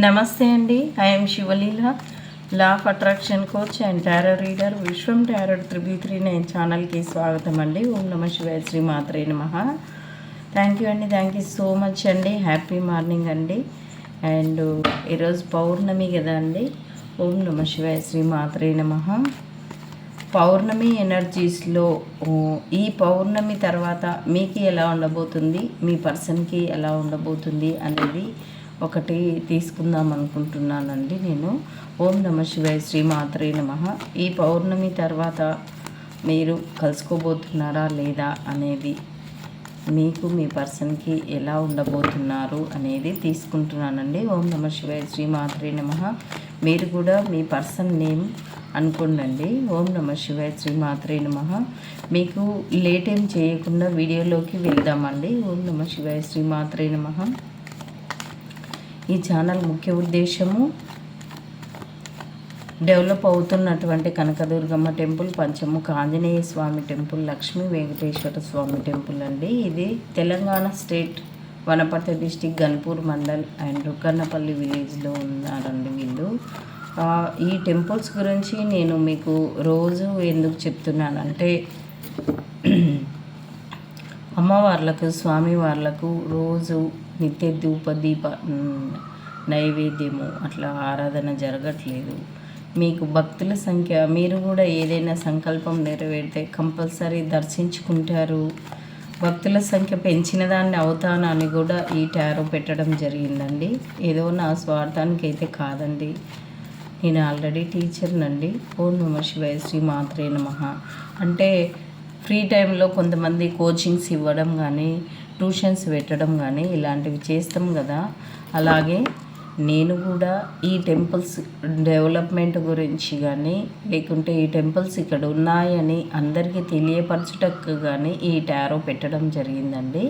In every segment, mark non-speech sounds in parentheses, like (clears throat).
నమస్తే అండి. I'm Sivaleela law of attraction coach and tarot reader Vishwam tarot త్రిబీ three nine ఛానల్కి స్వాగతం అండి. ఓం నమ శివాయ శ్రీ మాత్రే నమ. థ్యాంక్ యూ అండి. థ్యాంక్ యూ సో మచ్ అండి. హ్యాపీ మార్నింగ్ అండి. అండ్ uh, ఈరోజు పౌర్ణమి కదా అండి. ఓం నమ శివాయ శ్రీ మాత్రే నమ. పౌర్ణమి ఎనర్జీస్లో ఈ పౌర్ణమి తర్వాత మీకు ఎలా ఉండబోతుంది? మీ పర్సన్కి ఎలా ఉండబోతుంది అనేది ఒకటి తీసుకుందాం అనుకుంటున్నానండి నేను. ఓం నమ శివాయ శ్రీ మాత్రే నమ. ఈ పౌర్ణమి తర్వాత మీరు కలుసుకోబోతున్నారా లేదా అనేది మీకు మీ పర్సన్కి ఎలా ఉండబోతున్నారు అనేది తీసుకుంటున్నానండి. ఓం నమ శివాయ శ్రీ మాత్రే నమ. మీరు కూడా మీ పర్సన్ నేమ్ అనుకోండి ఓం నమ శివాయ శ్రీ మాత్రే నమ. మీకు లేట్ ఏం చేయకుండా వీడియోలోకి వెళ్దామండి. ఓం నమ శివాయ శ్రీ మాత్రే నమ. ఈ ఛానల్ ముఖ్య ఉద్దేశము డెవలప్ అవుతున్నటువంటి Kanakadurgamma temple Panchamukha Anjaneya Swami temple Lakshmi Venkateshwara Swami temple అండి. ఇది Telangana state Wanaparthy district Ganpur mandal and Rukannapalli విలేజ్లో ఉన్నారండి వీళ్ళు. ఈ టెంపుల్స్ గురించి నేను మీకు రోజు ఎందుకు చెప్తున్నానంటే (clears throat) అమ్మవార్లకు స్వామివార్లకు రోజు నిత్య ధూప దీప నైవేద్యము అట్లా ఆరాధన జరగట్లేదు. మీకు భక్తుల సంఖ్య మీరు కూడా ఏదైనా సంకల్పం నెరవేరితే కంపల్సరీ దర్శించుకుంటారు. భక్తుల సంఖ్య పెంచిన దాన్ని అవుతానని కూడా ఈ టారో పెట్టడం జరిగిందండి. ఏదో నా స్వార్థానికి అయితే కాదండి. నేను ఆల్రెడీ టీచర్నండి. ఓం నమ శివాయ శ్రీ మాత్రే నమ. అంటే ఫ్రీ టైంలో కొంతమంది కోచింగ్స్ ఇవ్వడం కానీ ట్యూషన్స్ పెట్టడం కానీ ఇలాంటివి చేస్తాం కదా. అలాగే నేను కూడా ఈ టెంపుల్స్ డెవలప్మెంట్ గురించి కానీ లేకుంటే ఈ టెంపుల్స్ ఇక్కడ ఉన్నాయని అందరికీ తెలియపరచుటకు కానీ ఈ టారో పెట్టడం జరిగిందండి.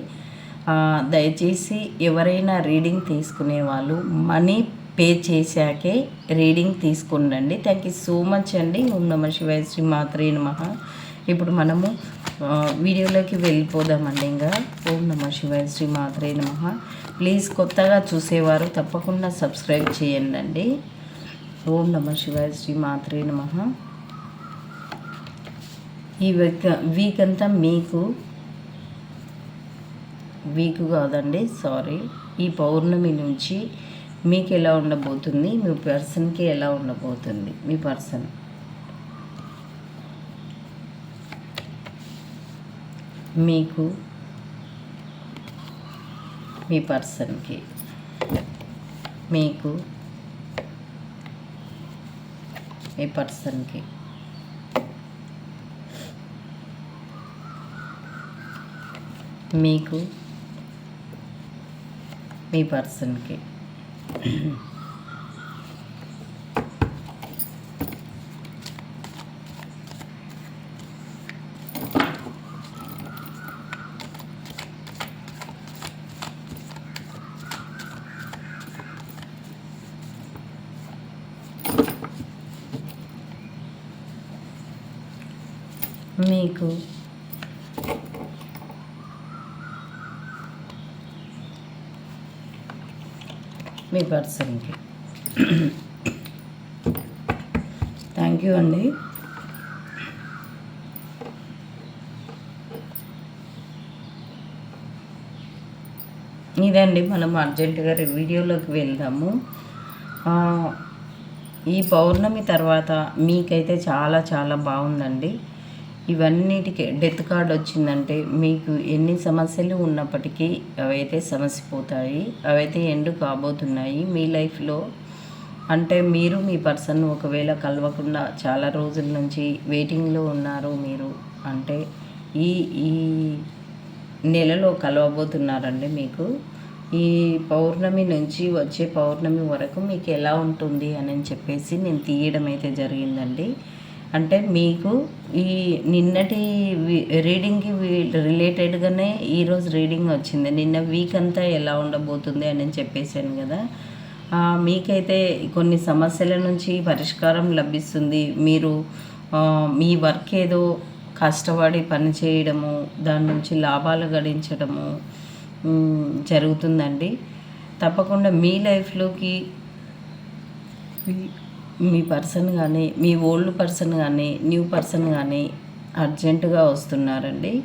దయచేసి ఎవరైనా రీడింగ్ తీసుకునే వాళ్ళు మనీ పే చేశాకే రీడింగ్ తీసుకుండండి. థ్యాంక్ యూ సో మచ్ అండి. ఓం నమ శివాయ శ్రీ మాత్రే నమ. ఇప్పుడు మనము వీడియోలోకి వెళ్ళిపోదామండి ఇంకా. ఓం నమ శివాయ శ్రీ మాత్రే నమ. ప్లీజ్ కొత్తగా చూసేవారు తప్పకుండా సబ్స్క్రైబ్ చేయండి ఓం నమ శివాయ శ్రీ మాత్రే నమ. ఈ వీక్ వీక్ అంతా మీకు వీక్ కాదండి సారీ. ఈ పౌర్ణమి నుంచి మీకు ఎలా ఉండబోతుంది మీ పర్సన్కి ఎలా ఉండబోతుంది మీ పర్సన్. మీకు మీ పర్సన్కి మీకు మీ పర్సన్కి మీకు మీ పర్సన్కి మీకు. మీ పర్సన్కి థ్యాంక్ యూ అండి. ఇదండి మనం అర్జెంటుగా వీడియోలోకి వెళ్దాము. ఈ పౌర్ణమి తర్వాత మీకైతే చాలా చాలా బాగుందండి. ఇవన్నిటికీ డెత్ కార్డ్ వచ్చిందంటే మీకు ఎన్ని సమస్యలు ఉన్నప్పటికీ అవైతే సమసిపోతాయి అవైతే ఎండు కాబోతున్నాయి మీ లైఫ్లో. అంటే మీరు మీ పర్సన్ ఒకవేళ కలవకుండా చాలా రోజుల నుంచి వెయిటింగ్లో ఉన్నారు మీరు అంటే ఈ ఈ నెలలో కలవబోతున్నారండి మీకు. ఈ పౌర్ణమి నుంచి వచ్చే పౌర్ణమి వరకు మీకు ఎలా ఉంటుంది అని చెప్పేసి నేను తీయడం అయితే జరిగిందండి. అంటే మీకు ఈ నిన్నటి రీడింగ్కి రిలేటెడ్గానే ఈరోజు రీడింగ్ వచ్చింది. నిన్న వీక్ అంతా ఎలా ఉండబోతుంది అని చెప్పేశాను కదా. మీకైతే కొన్ని సమస్యల నుంచి పరిష్కారం లభిస్తుంది. మీరు మీ వర్క్ ఏదో కష్టపడి పని చేయడము దాని నుంచి లాభాలు గడించడము జరుగుతుందండి. తప్పకుండా మీ లైఫ్లోకి మీ- పర్సన్ కానీ మీ ఓల్డ్ పర్సన్ కానీ న్యూ పర్సన్ కానీ అర్జెంటుగా వస్తున్నారండి.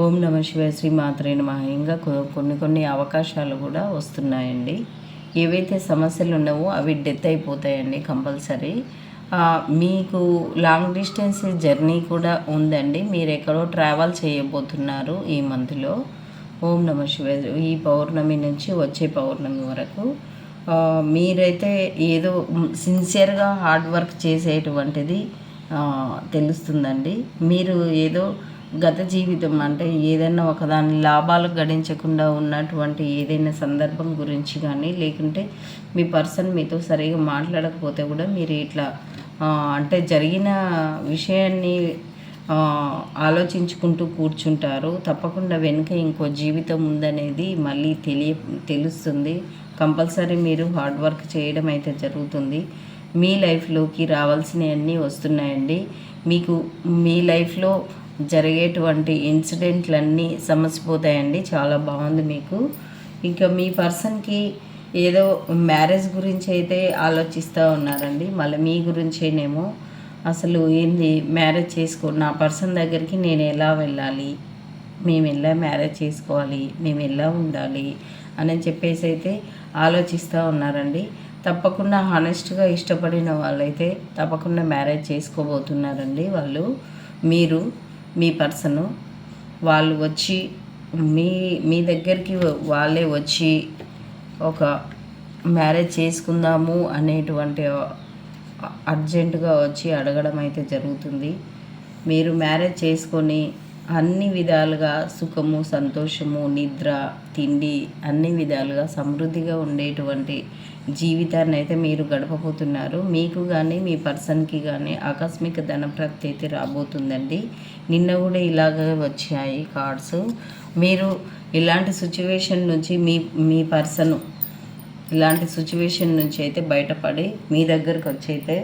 ఓం నమ శివాయ శ్రీ మాత్రే నమః. ఇంకా కొన్ని కొన్ని అవకాశాలు కూడా వస్తున్నాయండి. ఏవైతే సమస్యలు ఉన్నావో అవి డెత్ అయిపోతాయండి కంపల్సరీ. మీకు లాంగ్ డిస్టెన్స్ జర్నీ కూడా ఉందండి. మీరు ఎక్కడో ట్రావెల్ చేయబోతున్నారు ఈ మంత్లో ఓం నమ శివాయ ఈ పౌర్ణమి నుంచి వచ్చే పౌర్ణమి వరకు. మీరైతే ఏదో సిన్సియర్గా హార్డ్ వర్క్ చేసేటువంటిది తెలుస్తుందండి. మీరు ఏదో గత జీవితం అంటే ఏదైనా ఒకదాని లాభాలు గడించకుండా ఉన్నటువంటి ఏదైనా సందర్భం గురించి కానీ లేకుంటే మీ పర్సన్ మీతో సరిగా మాట్లాడకపోతే కూడా మీరు ఇట్లా అంటే జరిగిన విషయాన్ని ఆలోచించుకుంటూ కూర్చుంటారు. తప్పకుండా వెనుక ఇంకో జీవితం ఉందనేది మళ్ళీ తెలియ తెలుస్తుంది. కంపల్సరీ మీరు హార్డ్ వర్క్ చేయడం అయితే జరుగుతుంది. మీ లైఫ్లోకి రావాల్సినవన్నీ వస్తున్నాయండి. మీకు మీ లైఫ్లో జరిగేటువంటి ఇన్సిడెంట్లన్నీ సమసిపోతాయండి. చాలా బాగుంది మీకు. ఇంకా మీ పర్సన్కి ఏదో మ్యారేజ్ గురించి అయితే ఆలోచిస్తూ ఉన్నారండి. మళ్ళీ మీ గురించేనేమో అసలు ఏంది మ్యారేజ్ చేసుకో నా పర్సన్ దగ్గరికి నేను ఎలా వెళ్ళాలి? మేము ఎలా మ్యారేజ్ చేసుకోవాలి? మేము ఎలా ఉండాలి? అని చెప్పేసి అయితే ఆలోచిస్తూ ఉన్నారండి. తప్పకుండా హానెస్ట్గా ఇష్టపడిన వాళ్ళైతే తప్పకుండా మ్యారేజ్ చేసుకోబోతున్నారండి వాళ్ళు. మీరు మీ పర్సను వాళ్ళు వచ్చి మీ మీ దగ్గరికి వాళ్ళే వచ్చి ఒక మ్యారేజ్ చేసుకుందాము అనేటువంటి అర్జెంటుగా వచ్చి అడగడం అయితే జరుగుతుంది. మీరు మ్యారేజ్ చేసుకొని అన్ని విధాలుగా సుఖము సంతోషము నిద్ర తిండి అన్ని విధాలుగా సమృద్ధిగా ఉండేటువంటి జీవితాన్ని అయితే మీరు గడపబోతున్నారు. మీకు కానీ మీ పర్సన్కి కానీ ఆకస్మిక ధనప్రాప్తి అయితే రాబోతుందండి. నిన్న కూడా ఇలాగే వచ్చాయి కార్డ్స్. మీరు ఇలాంటి సిచ్యువేషన్ నుంచి మీ మీ పర్సన్ ఇలాంటి సిచ్యువేషన్ నుంచి అయితే బయటపడి మీ దగ్గరకు వచ్చి అయితే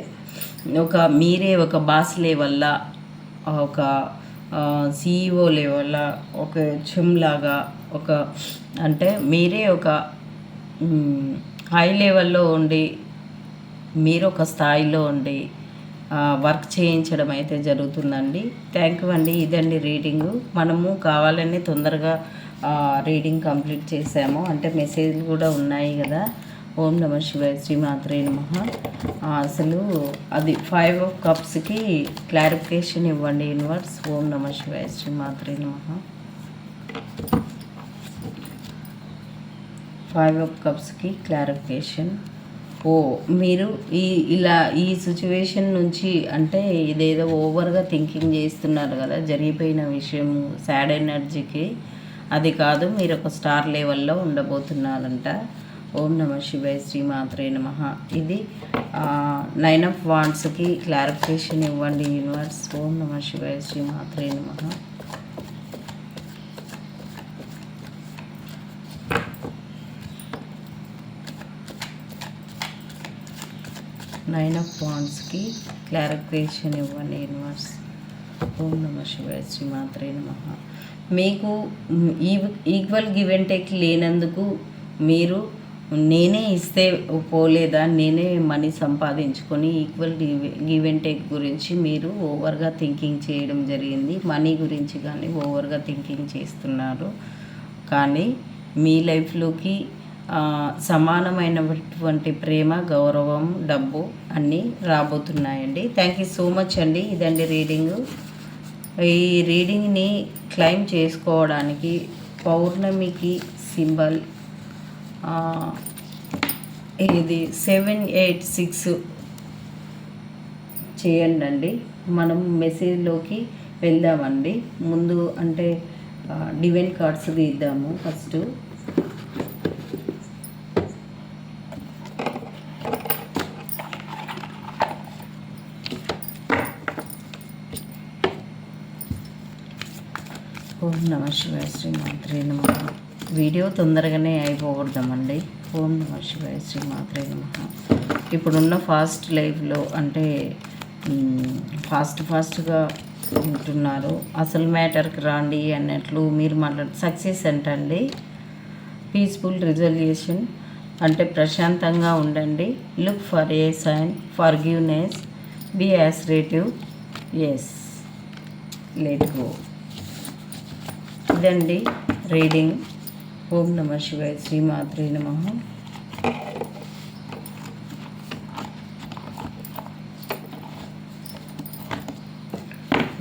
ఒక మీరే ఒక బాస్లే వల్ల ఒక సిఇఓ లెవెల్ ఒక చెమ్ లాగా ఒక అంటే మీరే ఒక హై లెవెల్లో ఉండి మీరు ఒక స్థాయిలో ఉండి వర్క్ చేయించడం అయితే జరుగుతుందండి. థ్యాంక్ యూ అండి. ఇదండి రీడింగు మనము కావాలని తొందరగా రీడింగ్ కంప్లీట్ చేసాము. అంటే మెసేజ్లు కూడా ఉన్నాయి కదా. ఓం నమ శివాయ శ్రీమాత్రే నమ. అసలు అది ఫైవ్ ఆఫ్ కప్స్కి క్లారిఫికేషన్ ఇవ్వండి యూనివర్స్ ఓం నమ శివాయ శ్రీమాత్రే నమ. ఫైవ్ ఆఫ్ కప్స్కి క్లారిఫికేషన్ ఓ మీరు ఈ ఇలా ఈ సిచ్యువేషన్ నుంచి అంటే ఇదేదో ఓవర్గా థింకింగ్ చేస్తున్నారు కదా జరిగిపోయిన విషయం సాడ్ ఎనర్జీకి అది కాదు మీరు ఒక స్టార్ లెవెల్లో ఉండబోతున్నారంట. ఓం నమ శివాయ శ్రీమాత్రే నమ. ఇది నైన్ ఆఫ్ వాండ్స్కి క్లారిఫికేషన్ ఇవ్వండి యూనివర్స్ ఓం నమ శివాయ శ్రీమాత్రే నమ. నైన్ ఆఫ్ వాండ్స్కి క్లారిఫికేషన్ ఇవ్వండి యూనివర్స్ ఓం నమ శివాయ శ్రీమాత్రే నమ. మీకు ఈక్వల్ గివ్ అండ్ టేక్ లేనందుకు మీరు నేనే ఇస్తే పోలేదా? నేనే మనీ సంపాదించుకొని ఈక్వల్ గివ్ అండ్ టేక్ గురించి మీరు ఓవర్గా థింకింగ్ చేయడం జరిగింది. మనీ గురించి కానీ ఓవర్గా థింకింగ్ చేస్తున్నారు. కానీ మీ లైఫ్లోకి సమానమైనటువంటి ప్రేమ గౌరవం డబ్బు అన్నీ రాబోతున్నాయండి. థ్యాంక్ యూ సో మచ్ అండి. ఇదండి రీడింగు. ఈ రీడింగ్ని క్లైమ్ చేసుకోవడానికి పౌర్ణమికి సింబల్ ఇది సెవెన్ ఎయిట్ సిక్స్ చేయండి అండి మనం మెసేజ్లోకి వెళ్దామండి. ముందు అంటే డివైన్ కార్డ్స్ తీద్దాము ఫస్ట్. ఓం నమ శివాయ శ్రీ మాత్రే నమ. వీడియో తొందరగానే అయిపోకూడదామండి. ఓం నమ శివాయ శ్రీ మాత్రే నమ. ఇప్పుడున్న ఫాస్ట్ లైఫ్లో అంటే ఫాస్ట్ ఫాస్ట్గా ఉంటున్నారు. అసలు మ్యాటర్కి రాండి అన్నట్లు మీరు మాట్లాడు సక్సెస్ అంటండి. Peaceful resolution. అంటే ప్రశాంతంగా ఉండండి. Look for a sign. Forgiveness be assertive yes. Let go. ఇదండి రీడింగ్. ఓం నమ శివాయ శ్రీమాత్రే నమ.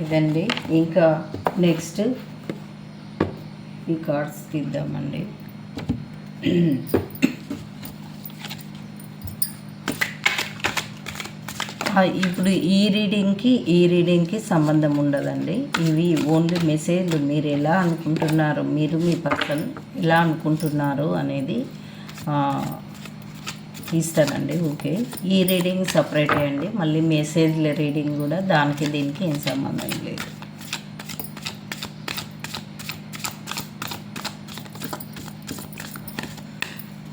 ఇదండి. ఇంకా నెక్స్ట్ ఈ కార్డ్స్ తీద్దామండి. ఇప్పుడు ఈ రీడింగ్కి ఈ రీడింగ్కి సంబంధం ఉండదండి. ఇవి ఓన్లీ మెసేజ్లు. మీరు ఎలా అనుకుంటున్నారు? మీరు మీ పర్సన్ ఎలా అనుకుంటున్నారు అనేది ఇస్తానండి. ఓకే. ఈ రీడింగ్ సపరేట్ అండి. మళ్ళీ మెసేజ్ల రీడింగ్ కూడా దానికి దీనికి ఏం సంబంధం లేదు.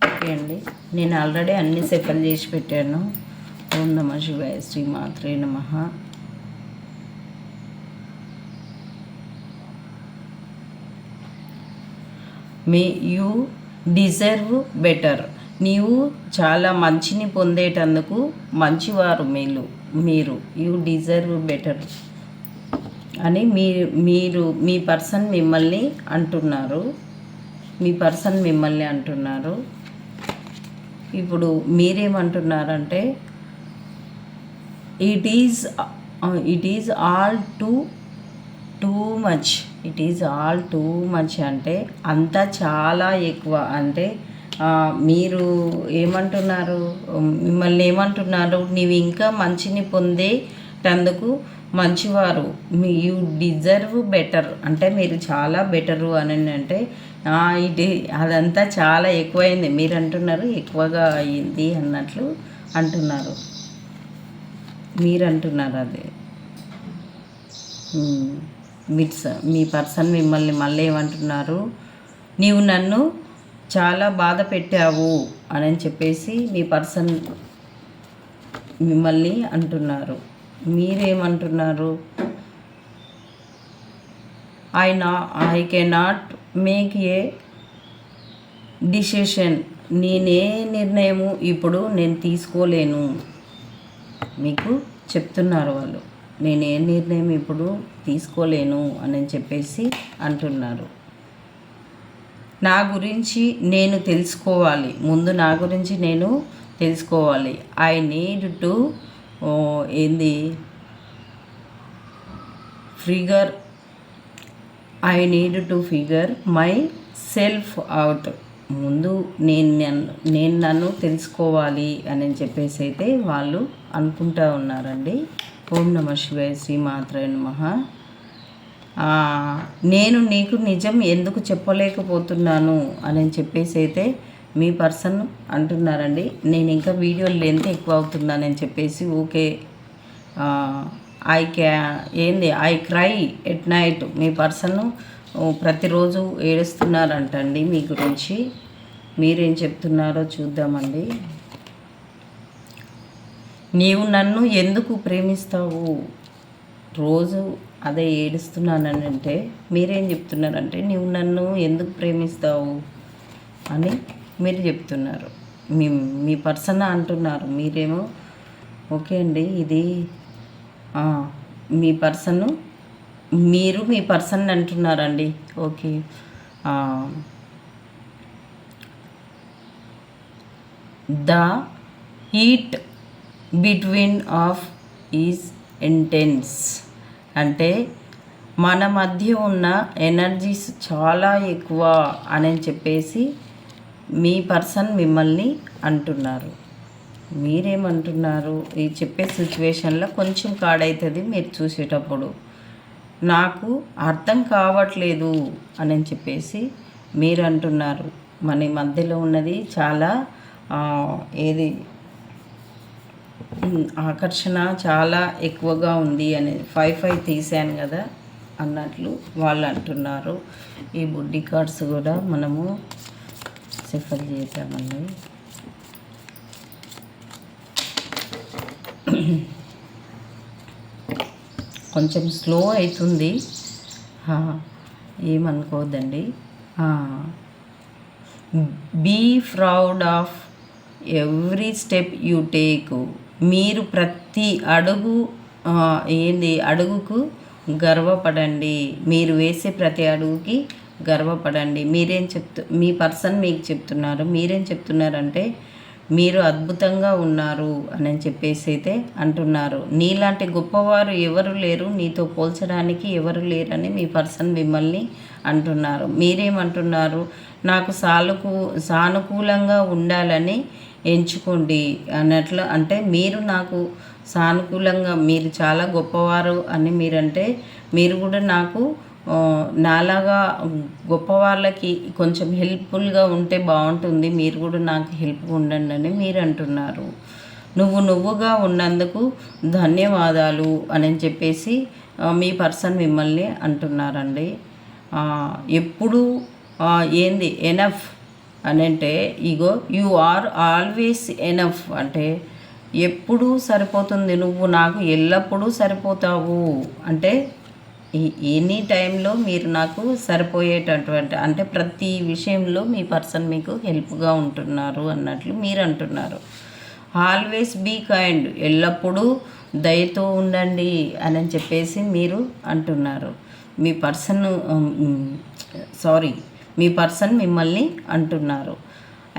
ఓకే అండి. నేను ఆల్రెడీ అన్ని సెఫల్ చేసి పెట్టాను. ఓం నమ శివాయ శ్రీ మాత్రే నమ. May you deserve better. నీవు చాలా మంచిని పొందేటందుకు మంచివారు మేలు మీరు. యూ డిజర్వ్ బెటర్ అని మీరు మీరు మీ పర్సన్ మిమ్మల్ని అంటున్నారు. మీ పర్సన్ మిమ్మల్ని అంటున్నారు. ఇప్పుడు మీరేమంటున్నారంటే it is it is all too too much it is all too much అంటే అంతా చాలా ఎక్కువ. అంటే మీరు ఏమంటున్నారు? మిమ్మల్ని ఏమంటున్నారు? నీవు ఇంకా మంచిని పొందేటందుకు మంచివారు. మీ యూ డిజర్వ్ బెటర్ అంటే మీరు చాలా బెటరు అని అంటే ఇది అదంతా చాలా ఎక్కువైంది. మీరు అంటున్నారు ఎక్కువగా అయ్యింది అన్నట్లు అంటున్నారు. మీరు అంటున్నారు అది మిట్స్ మీ పర్సన్ మిమ్మల్ని మళ్ళీ ఏమంటున్నారు? నీవు నన్ను చాలా బాధ పెట్టావు అని చెప్పేసి మీ పర్సన్ మిమ్మల్ని అంటున్నారు. మీరేమంటున్నారు? ఐ నా I cannot make a decision. నేనే నిర్ణయము ఇప్పుడు నేను తీసుకోలేను. మీకు చెప్తున్నారు వాళ్ళు. నేను ఏ నిర్ణయం ఇప్పుడు తీసుకోలేను అని చెప్పేసి అంటున్నారు. నా గురించి నేను తెలుసుకోవాలి. ముందు నా గురించి నేను తెలుసుకోవాలి. ఐ నీడ్ టు ఏంది? Figure I need to figure myself out. ముందు నేను నన్ను నేను నన్ను తెలుసుకోవాలి అని చెప్పేసి అయితే వాళ్ళు అనుకుంటా ఉన్నారండి. ఓం నమ శివాయ శ్రీ నమ. నేను నీకు నిజం ఎందుకు చెప్పలేకపోతున్నాను అని చెప్పేసి అయితే మీ పర్సన్ అంటున్నారండి. నేను ఇంకా వీడియో లెంత్ ఎక్కువ అవుతుందని చెప్పేసి ఓకే ఐ క్యా ఏంది ఐ క్రై ఎట్ నైట్ మీ పర్సన్ ప్రతిరోజు ఏడుస్తున్నారంటండి మీ గురించి. మీరేం చెప్తున్నారో చూద్దామండి. నీవు నన్ను ఎందుకు ప్రేమిస్తావు? రోజు అదే ఏడుస్తున్నానంటే అంటే మీరేం చెప్తున్నారంటే నీవు నన్ను ఎందుకు ప్రేమిస్తావు? అని మీరు చెప్తున్నారు. మీ మీ పర్సన్ అంటున్నారు. మీరేమో ఓకే అండి ఇది మీ పర్సన్ మీరు మీ పర్సన్ అంటున్నారండి. Okay the heat between of is intense. అంటే మన మధ్య ఉన్న ఎనర్జీస్ చాలా ఎక్కువ అని చెప్పేసి మీ పర్సన్ మిమ్మల్ని అంటున్నారు. మీరేమంటున్నారు? ఈ చెప్పే సిచ్యువేషన్లో కొంచెం కాడవుతుంది మీరు చూసేటప్పుడు. నాకు అర్థం కావట్లేదు అని చెప్పేసి మీరు అంటున్నారు మన మధ్యలో ఉన్నది చాలా ఏది ఆకర్షణ చాలా ఎక్కువగా ఉంది అని ఫైవ్ ఫైవ్ తీసాను కదా అన్నట్లు వాళ్ళు అంటున్నారు. ఈ బుడ్డి కార్డ్స్ కూడా మనము సిఫర్ చేసామండి కొంచెం స్లో అవుతుంది. ఏమనుకోవద్దండి be proud of every step you take మీరు ప్రతి అడుగు ఏంది అడుగుకు గర్వపడండి. మీరు వేసే ప్రతి అడుగుకి గర్వపడండి. మీరేం చెప్తు మీ పర్సన్ మీకు చెప్తున్నారు. మీరేం చెప్తున్నారంటే మీరు అద్భుతంగా ఉన్నారు అని చెప్పేసి అయితే అంటున్నారు. నీలాంటి గొప్పవారు ఎవరు లేరు నీతో పోల్చడానికి ఎవరు లేరని మీ పర్సన్ మిమ్మల్ని అంటున్నారు. మీరేమంటున్నారు? నాకు సానుకూ సానుకూలంగా ఉండాలని ఎంచుకోండి అన్నట్లు అంటే మీరు నాకు సానుకూలంగా మీరు చాలా గొప్పవారు అని మీరంటే మీరు కూడా నాకు నాలాగా గొప్ప వాళ్ళకి కొంచెం హెల్ప్ఫుల్గా ఉంటే బాగుంటుంది. మీరు కూడా నాకు హెల్ప్ ఉండండి అని మీరు అంటున్నారు నువ్వు నువ్వుగా ఉన్నందుకు ధన్యవాదాలు అని చెప్పేసి మీ పర్సన్ మిమ్మల్ని అంటున్నారండి. ఎప్పుడు ఏంది ఎనఫ్ అని అంటే ఇగో యు ఆర్ ఆల్వేస్ ఎనఫ్ అంటే ఎప్పుడూ సరిపోతుంది నువ్వు నాకు ఎల్లప్పుడూ సరిపోతావు అంటే ఎనీ టైంలో మీరు నాకు సరిపోయేటటువంటి అంటే ప్రతి విషయంలో మీ పర్సన్ మీకు హెల్ప్గా ఉంటున్నారు అన్నట్లు మీరు అంటున్నారు. ఆల్వేస్ బీ కైండ్ ఎల్లప్పుడూ దయతో ఉండండి అని చెప్పేసి మీరు అంటున్నారు. మీ పర్సన్ సారీ మీ పర్సన్ మిమ్మల్ని అంటున్నారు.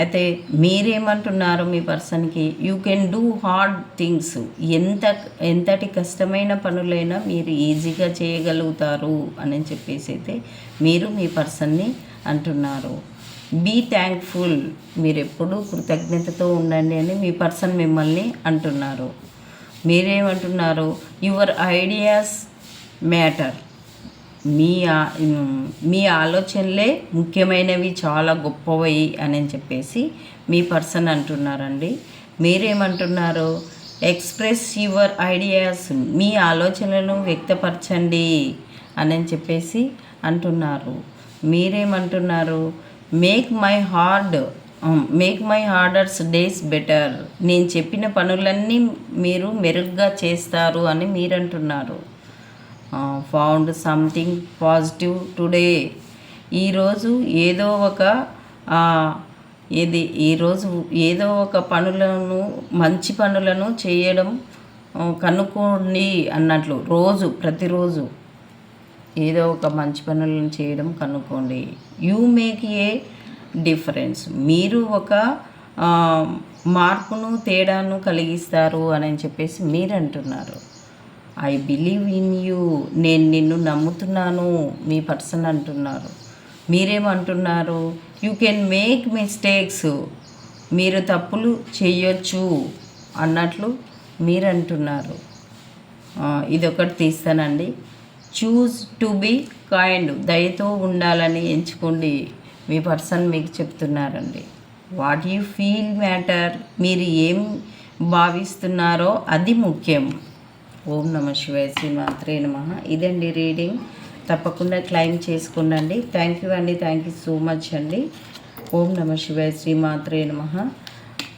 అయితే మీరేమంటున్నారు మీ పర్సన్కి you can do hard things ఎంత ఎంతటి కష్టమైన పనులైనా మీరు ఈజీగా చేయగలుగుతారు అని చెప్పేసి అయితే మీరు మీ పర్సన్ని అంటున్నారు. బీ థ్యాంక్ఫుల్ మీరు ఎప్పుడూ కృతజ్ఞతతో ఉండండి అని మీ పర్సన్ మిమ్మల్ని అంటున్నారు. మీరేమంటున్నారు? యువర్ ఐడియాస్ మ్యాటర్ మీ మీ ఆలోచనలే ముఖ్యమైనవి చాలా గొప్పవి అని చెప్పేసి మీ పర్సన్ అంటున్నారండి. మీరేమంటున్నారు? ఎక్స్ప్రెస్ యువర్ ఐడియాస్ మీ ఆలోచనలను వ్యక్తపరచండి అని చెప్పేసి అంటున్నారు. మీరేమంటున్నారు? Make my hard make my harders days better. నేను చెప్పిన పనులన్నీ మీరు మెరుగ్గా చేస్తారు అని మీరంటున్నారు. Found something positive today. ఈరోజు ఏదో ఒక ఇది ఏది ఈరోజు ఏదో ఒక పనులను మంచి పనులను చేయడం కనుక్కోండి అన్నట్లు రోజు ప్రతిరోజు ఏదో ఒక మంచి పనులను చేయడం కనుక్కోండి. You make a difference. మీరు ఒక మార్పును తేడాను కలిగిస్తారు అని చెప్పేసి మీరు అంటున్నారు ఐ బిలీవ్ ఇన్ యూ నేను నిన్ను నమ్ముతున్నాను. మీ పర్సన్ అంటున్నారు. మీరేమంటున్నారు? యూ కెన్ మేక్ మిస్టేక్స్ మీరు తప్పులు చేయొచ్చు అన్నట్లు మీరు అంటున్నారు ఇదొకటి తీస్తానండి. చూజ్ టు బీ కైండ్ దయతో ఉండాలని ఎంచుకోండి. మీ పర్సన్ మీకు చెప్తున్నారండి. వాట్ యూ ఫీల్ మ్యాటర్ మీరు ఏం భావిస్తున్నారో అది ముఖ్యం. ఓం నమ శివాయ శ్రీమాత్రే నమ. ఇదండి రీడింగ్. తప్పకుండా క్లైమ్ చేసుకునండి థ్యాంక్ యూ అండి. థ్యాంక్ యూ సో మచ్ అండి. ఓం నమ శివాయ శ్రీమాత్రే నమ.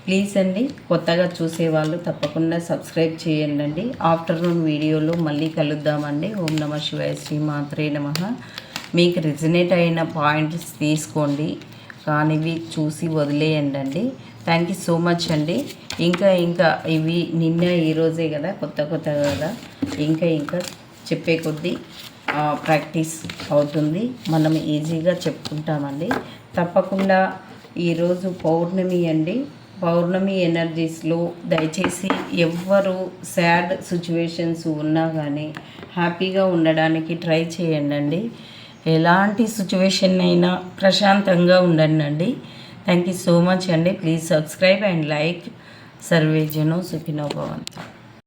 ప్లీజ్ అండి కొత్తగా చూసేవాళ్ళు తప్పకుండా సబ్స్క్రైబ్ చేయండి అండి ఆఫ్టర్నూన్ వీడియోలో మళ్ళీ కలుద్దామండి. ఓం నమ శివాయ శ్రీమాత్రే నమ. మీకు రిజనేట్ అయిన పాయింట్స్ తీసుకోండి. కానివి చూసి వదిలేయండి అండి థ్యాంక్ యూ సో మచ్ అండి. ఇంకా ఇంకా ఇవి నిన్న ఈరోజే కదా కొత్త కొత్త కదా ఇంకా ఇంకా చెప్పే కొద్దీ ప్రాక్టీస్ అవుతుంది. మనం ఈజీగా చెప్పుకుంటామండి. తప్పకుండా ఈరోజు పౌర్ణమి అండి. పౌర్ణమి ఎనర్జీస్లో దయచేసి ఎవ్వరు సాడ్ సిచ్యువేషన్స్ ఉన్నా కానీ హ్యాపీగా ఉండడానికి ట్రై చేయండి అండి ఎలాంటి సిచ్యువేషన్ అయినా ప్రశాంతంగా ఉండండి అండి థ్యాంక్ యూ సో మచ్ అండి. ప్లీజ్ సబ్స్క్రైబ్ అండ్ లైక్ సర్వేజను సుఖినోభవంతు.